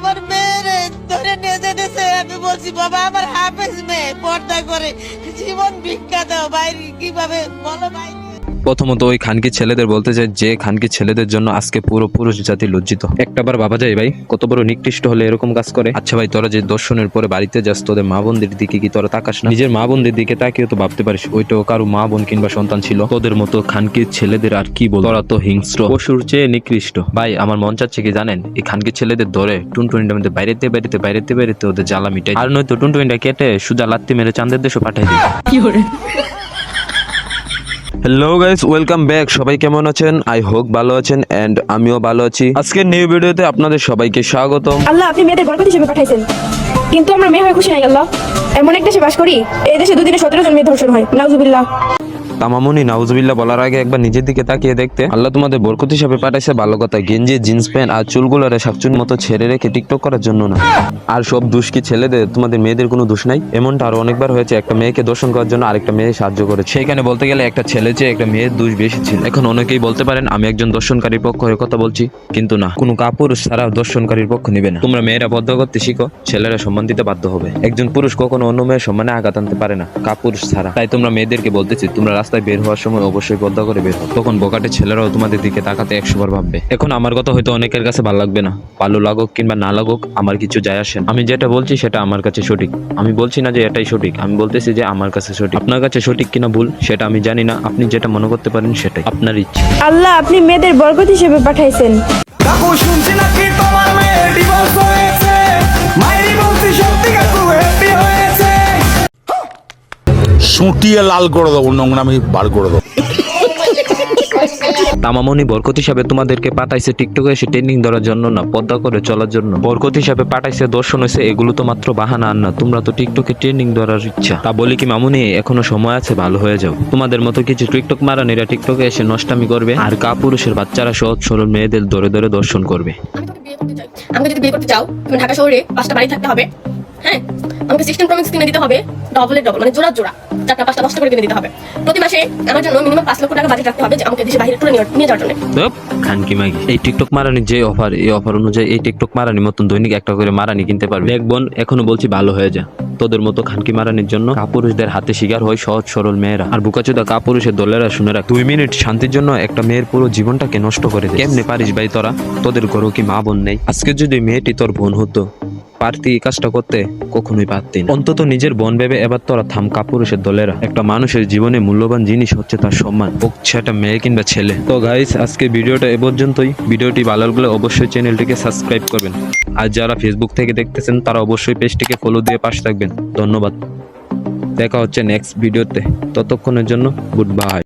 আমার মেয়েরে ধরে নিয়ে যেতেছে। আমি বলছি, বাবা, আমার হাফেজ মেয়ে, পর্দা করে জীবন ভিক্ষা দাও বাইরে কীভাবে? বলো ভাই। প্রথমত ওই খানকি ছেলেদের বলতে চাই, যে খানকি ছেলেদের জন্য আজকে পুরো পুরুষ জাতি লজ্জিত। একটাবার বাবা যায় ভাই, কত বড় নিকৃষ্ট হলে এরকম কাজ করে। আচ্ছা ভাই, তোরা যে দর্শনের পরে বাড়িতে যাস, তোদের মা বোনদের দিকে কি তোরা তাকাস না? নিজের মা বোনদের দিকে তাকিয়ে তো ভাবতে পারিস, ওইটাও কারও মা বোন কিংবা সন্তান ছিল। তোদের মতো খানকির ছেলেদের আর কি বল তোরা তো হিংস্র। পশুর চেয়ে নিকৃষ্ট। ভাই, আমার মন চাচ্ছে কি জানেন? এই খানকির ছেলেদের ধরে টুনটুনিটার মধ্যে বাইরেতে বাইরেতে বাইরেতে বাইরেতে ওদের জ্বালা মিটাই আর নয়তো টুনটুনিটা কেটে সুজা লাত্তি মেরে চাঁদের দেশে পাঠাই দিই। হ্যালো গাইস ওয়েলকাম ব্যাক সবাই কেমন আছেন? আই হোক ভালো আছেন এন্ড আমিও ভালো আছি। আজকের নিউ ভিডিওতে আপনাদের সবাইকে স্বাগত আল্লাহ, আপনি মেয়েদের বরকত হিসেবে পাঠাইছেন। কিন্তু আমরা মেয়ে হয়ে খুশি নাই, আল্লাহ। এমন এক দেশে বাস করি, এই দেশে দুদিনে সতেরো জন মেয়ে ধর্ষণ হয়। নাউজুবিল্লাহ। তামামুনি, নাউজুবিল্লাহ বলার আগে একবার নিজের দিকে তাকিয়ে দেখতে। আল্লাহ তোমাদের বরকত হিসাবে পাঠাইছে ভালো কথা, গেঞ্জি, জিন্স প্যান্ট আর চুলগুলোরে শাকচুন মতো ছেড়ে রেখে টিকটক করার জন্য না। আর সব দুষ্কি ছেলেদের? তোমাদের মেয়েদের কোনো দোষ নাই? এমনটা আরও অনেকবার হয়েছে, একটা মেয়েকে দর্শন করার জন্য আরেকটা মেয়ে সাহায্য করে সেইখানে বলতে গেলে একটা ছেলে চেয়ে একটা মেয়ের দোষ বেশি ছিল। এখন অনেকেই বলতে পারেন, আমি একজন দর্শনকারীর পক্ষ হয়ে কথা বলছি, কিন্তু না। কোনো কাপুরুষ ছাড়া দর্শনকারীর পক্ষ নিবে না। তোমরা মেয়েরা বদ্ধ করতে শিখো, ছেলেরা সম্মান দিতে বাধ্য হবে। একজন পুরুষ কখনো অন্য মেয়ের সম্মানে আঘাত আনতে পারে না, কাপুরুষ ছাড়া। তাই তোমরা মেয়েদেরকে বলতেছি, তোমরা রাস্তায় বের হওয়ার সময় অবশ্যই পদ্মা করে বের হও তখন বোকাটে ছেলেরাও তোমাদের দিকে তাকাতে একশো বার ভাববে। এখন আমার কথা হয়তো অনেকের কাছে ভালো লাগবে না। ভালো লাগুক কিংবা না লাগুক আমার কিছু যায় আসে না। আমি যেটা বলছি সেটা আমার কাছে সঠিক। আমি বলছি না যে এটাই সঠিক। আমি বলতেছি যে আমার কাছে সঠিক। আপনার কাছে সঠিক কিনা ভুল সেটা আমি জানি না। আপনি যেটা মনে করতে পারেন সেটাই। আপনার ইচ্ছে। আল্লাহ আপনি মেয়েদের বরকত হিসেবে পাঠাইছেন। শুনছি নাকি তোমার মেয়ে ডিভোর্স হয়েছে? সুটিয়ে লাল করে দেবো নোংরামি বার করে দেবো। তামামনি বরকত হিসাবে তোমাদেরকে পাঠাইছে টিকটকে এসে ট্রেনিং ধরার জন্য না পদ্মা করে চলার জন্য। বরকত হিসাবে পাঠাইছে দর্শন হয়েছে এগুলো তো মাত্র বাহানা আর না তোমরা তো টিকটকে ট্রেনিং ধরার ইচ্ছা। তা বলি কি মামুনি এখনও সময় আছে ভালো হয়ে যাও। তোমাদের মতো কিছু টিকটক মারানিরা টিকটকে এসে নষ্টামি করবে আর কাপুরুষের বাচ্চারা সহজ সরল মেয়েদের ধরে ধরে দর্শন করবে। আমি যদি বিয়ে করতে চাও তুমি ঢাকা শহরে পাঁচটা বাড়ি থাকতে হবে হ্যাঁ? আমাকে প্রমিক্স কিনে দিতে হবে ডবলের ডবল মানে জোড়া জোড়া চারটা পাঁচটা দশটা করে কিনে দিতে হবে। প্রতি মাসে আমার জন্য মিনিমাম পাঁচ লক্ষ টাকা বাজেট রাখতে হবে যে আমাকে দেশে বাইরে করে নিয়ে যাওয়ার জন্য। খানকি মাগি। এই টিকটক মারানির যে অফার এই অফার অনুযায়ী এই টিকটক মারানি মতন দৈনিক একটা করে মারানি কিনতে পারবে। বোন এখনও বলছি ভালো হয়ে যা। তোদের মতো খানকি মারানির জন্য কাপুরুষদের হাতে শিকার হয় সহজ সরল মেয়েরা। আর বুকাচোদা কাপুরুষের দলেরা শুনে রাখ দুই মিনিট শান্তির জন্য একটা মেয়ের পুরো জীবনটাকে নষ্ট করে দেয় কেমনে পারিস ভাই তোরা? তোদের ঘরেও কি মা বোন নেই? আজকে যদি মেয়েটি তোর বোন হতো পারতি কাজটা করতে কখনোই পারতি অন্তত নিজের বোন ভেবে এবার তোরা থাম কাপুরুষের দলেরা। একটা মানুষের জীবনে মূল্যবান জিনিস হচ্ছে তার সম্মান। হোক সেটা মেয়ে কিংবা ছেলে। তো গাইস আজকে ভিডিওটা এ পর্যন্তই। ভিডিওটি ভালো লাগলে অবশ্যই চ্যানেলটিকে সাবস্ক্রাইব করবেন। আর যারা ফেসবুক থেকে দেখতেছেন, তারা অবশ্যই পেজটিকে ফলো দিয়ে পাশে থাকবেন। ধন্যবাদ। দেখা হচ্ছে নেক্সট ভিডিওতে। ততক্ষণের জন্য গুড বাই